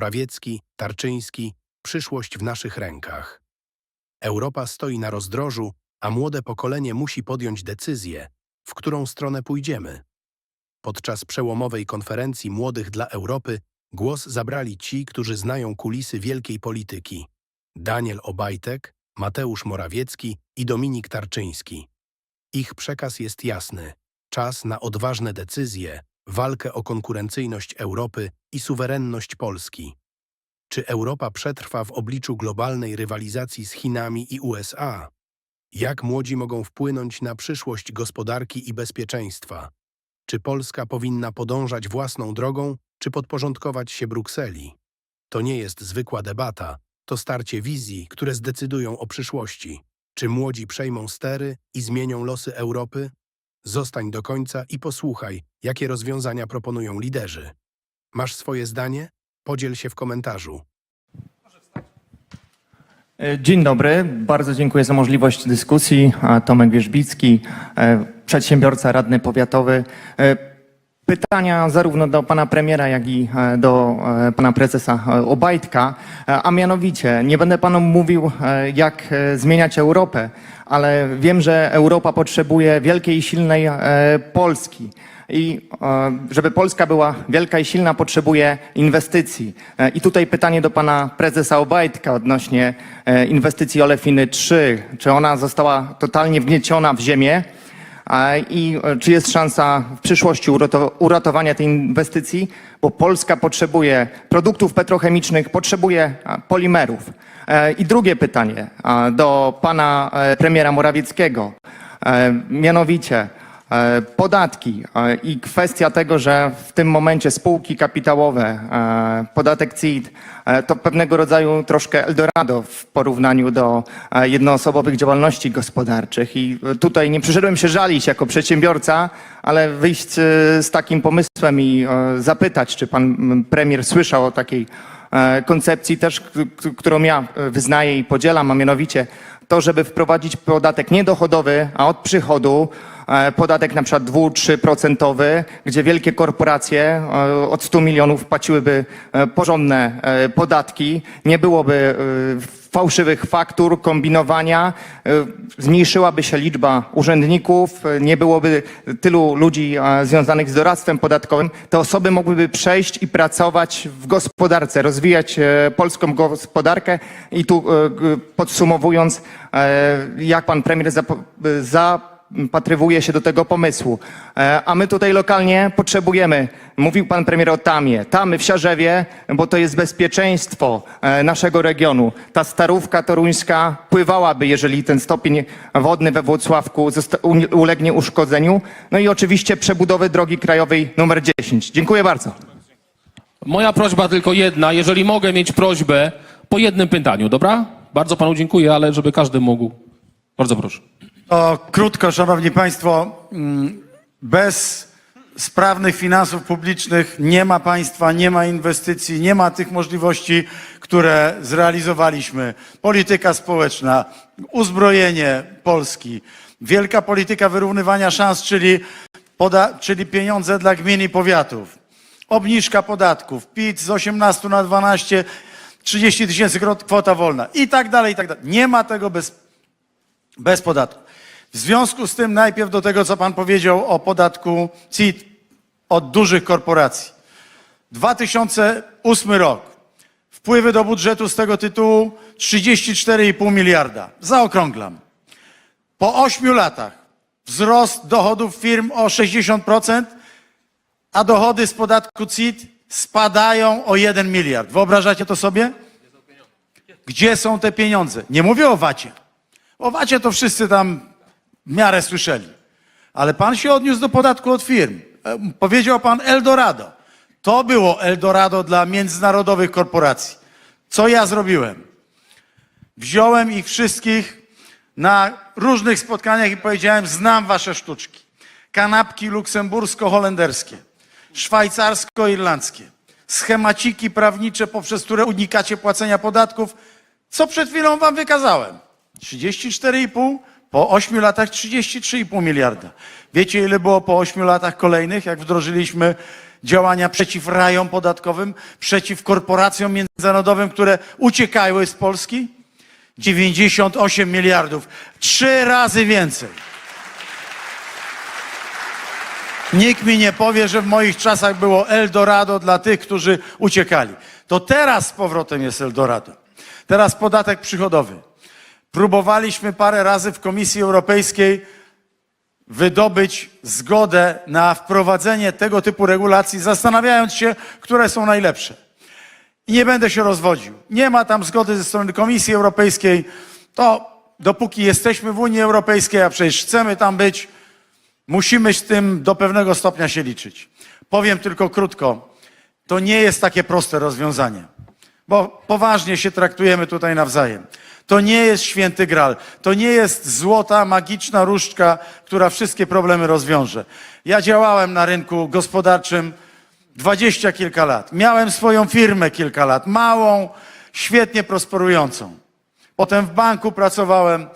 Morawiecki, Tarczyński, przyszłość w naszych rękach. Europa stoi na rozdrożu, a młode pokolenie musi podjąć decyzję, w którą stronę pójdziemy. Podczas przełomowej konferencji Młodych dla Europy głos zabrali ci, którzy znają kulisy wielkiej polityki. Daniel Obajtek, Mateusz Morawiecki i Dominik Tarczyński. Ich przekaz jest jasny. Czas na odważne decyzje, walkę o konkurencyjność Europy i suwerenność Polski. Czy Europa przetrwa w obliczu globalnej rywalizacji z Chinami i USA? Jak młodzi mogą wpłynąć na przyszłość gospodarki i bezpieczeństwa? Czy Polska powinna podążać własną drogą, czy podporządkować się Brukseli? To nie jest zwykła debata, to starcie wizji, które zdecydują o przyszłości. Czy młodzi przejmą stery i zmienią losy Europy? Zostań do końca i posłuchaj, jakie rozwiązania proponują liderzy. Masz swoje zdanie? Podziel się w komentarzu. E, Dzień dobry, bardzo dziękuję za możliwość dyskusji. Tomek Wierzbicki, e, przedsiębiorca, radny powiatowy. Pytania zarówno do pana premiera, jak i e, do e, pana prezesa e, Obajtka, a mianowicie nie będę panom mówił, jak zmieniać Europę, ale wiem, że Europa potrzebuje wielkiej i silnej Polski. I żeby Polska była wielka i silna, potrzebuje inwestycji. I tutaj pytanie do pana prezesa Obajtka odnośnie inwestycji Olefiny 3. Czy ona została totalnie wgnieciona w ziemię? I e, czy jest szansa w przyszłości urato- uratowania tej inwestycji? Bo Polska potrzebuje produktów petrochemicznych, potrzebuje polimerów. E, I drugie pytanie do pana e, premiera Morawieckiego. Mianowicie podatki e, i kwestia tego, że w tym momencie spółki kapitałowe, e, podatek CIT, e, to pewnego rodzaju troszkę Eldorado w porównaniu do e, jednoosobowych działalności gospodarczych. I e, tutaj nie przyszedłem się żalić jako przedsiębiorca, ale wyjść e, z takim pomysłem i e, zapytać, czy pan premier słyszał o takiej e, koncepcji też, którą ja e, wyznaję i podzielam, a mianowicie to, żeby wprowadzić podatek niedochodowy, a od przychodu e, podatek na przykład 2-3%, gdzie wielkie korporacje e, od 100 milionów płaciłyby e, porządne e, podatki, nie byłoby e, fałszywych faktur, kombinowania, e, zmniejszyłaby się liczba urzędników, e, nie byłoby tylu ludzi e, związanych z doradztwem podatkowym. Te osoby mogłyby przejść i pracować w gospodarce, rozwijać e, polską gospodarkę. I tu e, podsumowując, e, jak pan premier zapo- e, zapatrywuje się do tego pomysłu. E, A my tutaj lokalnie potrzebujemy, mówił pan premier o Tamie, Tamy w Siarzewie, bo to jest bezpieczeństwo e, naszego regionu. Ta starówka toruńska pływałaby, jeżeli ten stopień wodny we Włocławku ulegnie uszkodzeniu. No i oczywiście przebudowy drogi krajowej numer 10. Dziękuję bardzo. Moja prośba tylko jedna, jeżeli mogę mieć prośbę po jednym pytaniu, dobra? Bardzo panu dziękuję, ale żeby każdy mógł. Bardzo proszę. To krótko, Szanowni Państwo, mm, bez sprawnych finansów publicznych nie ma państwa, nie ma inwestycji, nie ma tych możliwości, które zrealizowaliśmy. Polityka społeczna, uzbrojenie Polski, wielka polityka wyrównywania szans, czyli, poda- czyli pieniądze dla gmin i powiatów, obniżka podatków, PIT z 18 na 12, 30 tysięcy kwota wolna i tak dalej, i tak dalej. Nie ma tego bez bez podatku. W związku z tym najpierw do tego, co pan powiedział o podatku CIT od dużych korporacji. 2008 rok. Wpływy do budżetu z tego tytułu 34,5 miliarda. Zaokrąglam. Po 8 latach wzrost dochodów firm o 60%, a dochody z podatku CIT spadają o 1 miliard. Wyobrażacie to sobie? Gdzie są te pieniądze? Nie mówię o wacie. O wacie to wszyscy tam w miarę słyszeli. Ale pan się odniósł do podatku od firm. E, Powiedział pan Eldorado. To było Eldorado dla międzynarodowych korporacji. Co ja zrobiłem? Wziąłem ich wszystkich na różnych spotkaniach i powiedziałem, znam wasze sztuczki. Kanapki luksembursko-holenderskie, szwajcarsko-irlandzkie, schemaciki prawnicze, poprzez które unikacie płacenia podatków, co przed chwilą wam wykazałem. 34,5, po 8 latach 33,5 miliarda. Wiecie, ile było po 8 latach kolejnych, jak wdrożyliśmy działania przeciw rajom podatkowym, przeciw korporacjom międzynarodowym, które uciekały z Polski? 98 miliardów. Trzy razy więcej. Nikt mi nie powie, że w moich czasach było Eldorado dla tych, którzy uciekali. To teraz z powrotem jest Eldorado. Teraz podatek przychodowy. Próbowaliśmy parę razy w Komisji Europejskiej wydobyć zgodę na wprowadzenie tego typu regulacji, zastanawiając się, które są najlepsze. I nie będę się rozwodził. Nie ma tam zgody ze strony Komisji Europejskiej. To dopóki jesteśmy w Unii Europejskiej, a przecież chcemy tam być, musimy z tym do pewnego stopnia się liczyć. Powiem tylko krótko. To nie jest takie proste rozwiązanie, bo poważnie się traktujemy tutaj nawzajem. To nie jest święty gral. To nie jest złota, magiczna różdżka, która wszystkie problemy rozwiąże. Ja działałem na rynku gospodarczym dwadzieścia kilka lat. Miałem swoją firmę kilka lat, małą, świetnie prosperującą. Potem w banku pracowałem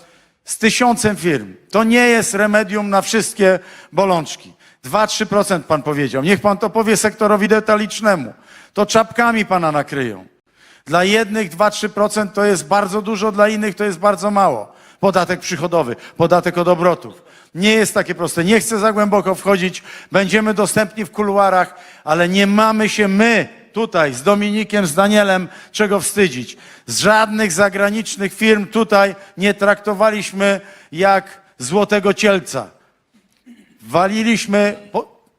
z tysiącem firm. To nie jest remedium na wszystkie bolączki. 2-3% pan powiedział. Niech pan to powie sektorowi detalicznemu. To czapkami pana nakryją. Dla jednych 2-3% to jest bardzo dużo, dla innych to jest bardzo mało. Podatek przychodowy, podatek od obrotów. Nie jest takie proste. Nie chcę za głęboko wchodzić. Będziemy dostępni w kuluarach, ale nie mamy się my tutaj z Dominikiem, z Danielem czego wstydzić. Z żadnych zagranicznych firm tutaj nie traktowaliśmy jak złotego cielca. Waliliśmy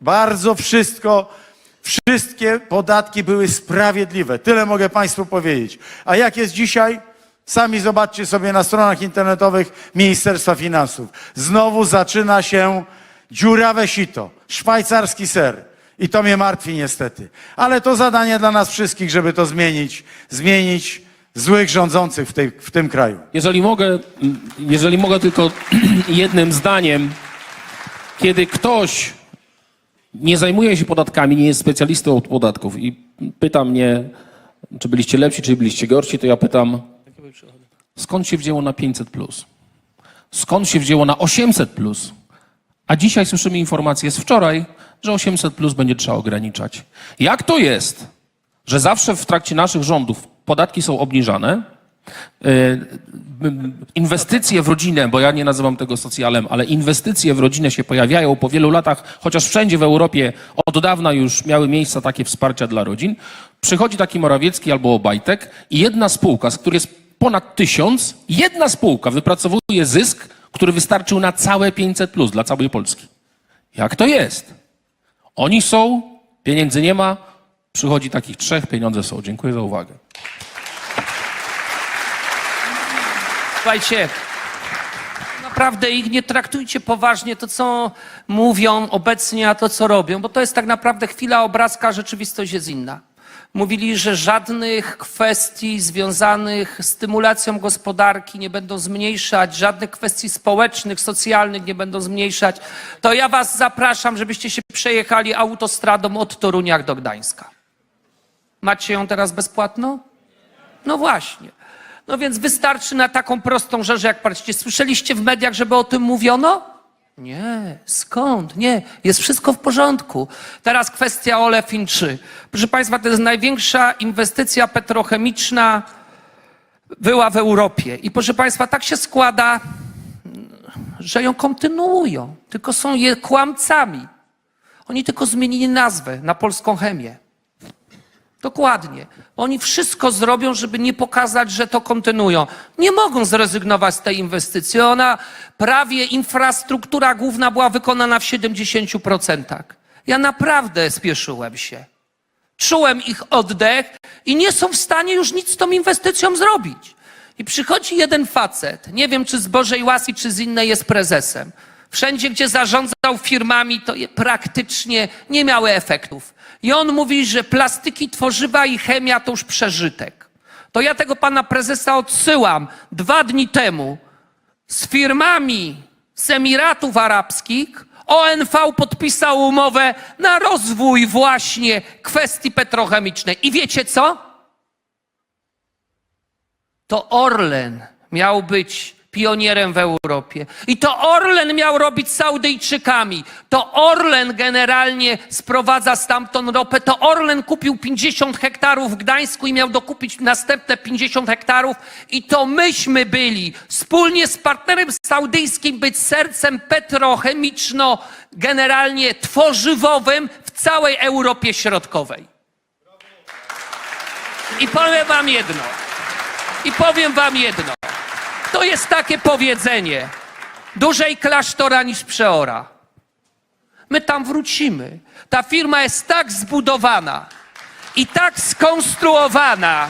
bardzo wszystko, wszystkie podatki były sprawiedliwe. Tyle mogę Państwu powiedzieć. A jak jest dzisiaj? Sami zobaczcie sobie na stronach internetowych Ministerstwa Finansów. Znowu zaczyna się dziurawe sito, szwajcarski ser. I to mnie martwi niestety. Ale to zadanie dla nas wszystkich, żeby to zmienić, zmienić złych rządzących w, tej, w tym kraju. Jeżeli mogę, jeżeli mogę tylko jednym zdaniem, kiedy ktoś nie zajmuje się podatkami, nie jest specjalistą od podatków i pyta mnie, czy byliście lepsi, czy byliście gorsi, to ja pytam, skąd się wzięło na 500 plus? Skąd się wzięło na 800 plus? A dzisiaj słyszymy informację z wczoraj, że 800 plus będzie trzeba ograniczać. Jak to jest, że zawsze w trakcie naszych rządów podatki są obniżane, inwestycje w rodzinę, bo ja nie nazywam tego socjalem, ale inwestycje w rodzinę się pojawiają po wielu latach, chociaż wszędzie w Europie od dawna już miały miejsca takie wsparcia dla rodzin. Przychodzi taki Morawiecki albo Obajtek i jedna spółka, z której jest ponad tysiąc, jedna spółka wypracowuje zysk, który wystarczył na całe 500 plus dla całej Polski. Jak to jest? Oni są, pieniędzy nie ma, przychodzi takich trzech, pieniądze są. Dziękuję za uwagę. Słuchajcie, naprawdę ich nie traktujcie poważnie, to co mówią obecnie, a to co robią, bo to jest tak naprawdę chwila obrazka, a rzeczywistość jest inna. Mówili, że żadnych kwestii związanych z stymulacją gospodarki nie będą zmniejszać, żadnych kwestii społecznych, socjalnych nie będą zmniejszać. To ja was zapraszam, żebyście się przejechali autostradą od Torunia do Gdańska. Macie ją teraz bezpłatno? No właśnie. No więc wystarczy na taką prostą rzecz, jak patrzcie. Słyszeliście w mediach, żeby o tym mówiono? Nie, skąd? Nie, jest wszystko w porządku. Teraz kwestia Olefin 3. Proszę Państwa, to jest największa inwestycja petrochemiczna była w Europie. I proszę Państwa, tak się składa, że ją kontynuują, tylko są je kłamcami. Oni tylko zmienili nazwę na polską chemię. Dokładnie. Oni wszystko zrobią, żeby nie pokazać, że to kontynuują. Nie mogą zrezygnować z tej inwestycji. Ona prawie infrastruktura główna była wykonana w 70%. Ja naprawdę spieszyłem się. Czułem ich oddech i nie są w stanie już nic z tą inwestycją zrobić. I przychodzi jeden facet, nie wiem czy z Bożej łaski, czy z innej jest prezesem. Wszędzie, gdzie zarządzał firmami, to praktycznie nie miały efektów. I on mówi, że plastyki, tworzywa i chemia to już przeżytek. To ja tego pana prezesa odsyłam dwa dni temu z firmami z Emiratów Arabskich. ONV podpisał umowę na rozwój właśnie kwestii petrochemicznej. I wiecie co? To Orlen miał być pionierem w Europie. I to Orlen miał robić z Saudyjczykami. To Orlen generalnie sprowadza stamtąd ropę. To Orlen kupił 50 hektarów w Gdańsku i miał dokupić następne 50 hektarów. I to myśmy byli wspólnie z partnerem saudyjskim być sercem petrochemiczno, generalnie tworzywowym w całej Europie Środkowej. I powiem wam jedno. I powiem wam jedno. To jest takie powiedzenie. Dłużej klasztora niż przeora. My tam wrócimy. Ta firma jest tak zbudowana i tak skonstruowana,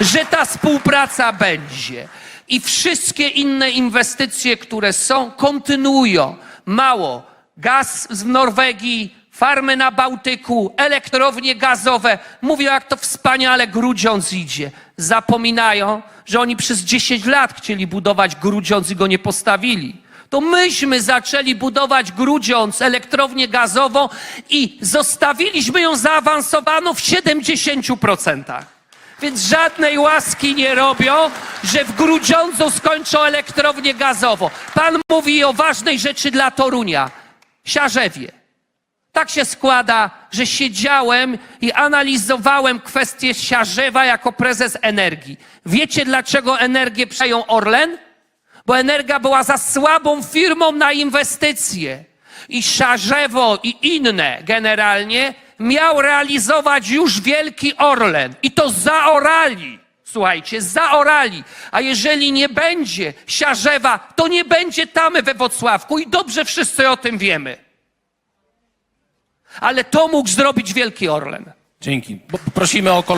że ta współpraca będzie. I wszystkie inne inwestycje, które są, kontynuują. Mało. Gaz z Norwegii, farmy na Bałtyku, elektrownie gazowe. Mówią, jak to wspaniale Grudziądz idzie. Zapominają, że oni przez 10 lat chcieli budować Grudziądz i go nie postawili. To myśmy zaczęli budować Grudziądz, elektrownię gazową i zostawiliśmy ją zaawansowaną w 70%. Więc żadnej łaski nie robią, że w Grudziądzu skończą elektrownię gazową. Pan mówi o ważnej rzeczy dla Torunia. Siarzewie. Tak się składa, że siedziałem i analizowałem kwestię Siarzewa jako prezes Energii. Wiecie, dlaczego Energię przejął Orlen? Bo Energia była za słabą firmą na inwestycje. I Szarzewo i inne generalnie miał realizować już wielki Orlen. I to zaorali. Słuchajcie, zaorali. A jeżeli nie będzie Siarzewa, to nie będzie tamy we Wocławku. I dobrze wszyscy o tym wiemy. Ale to mógł zrobić wielki Orlen. Dzięki. Prosimy o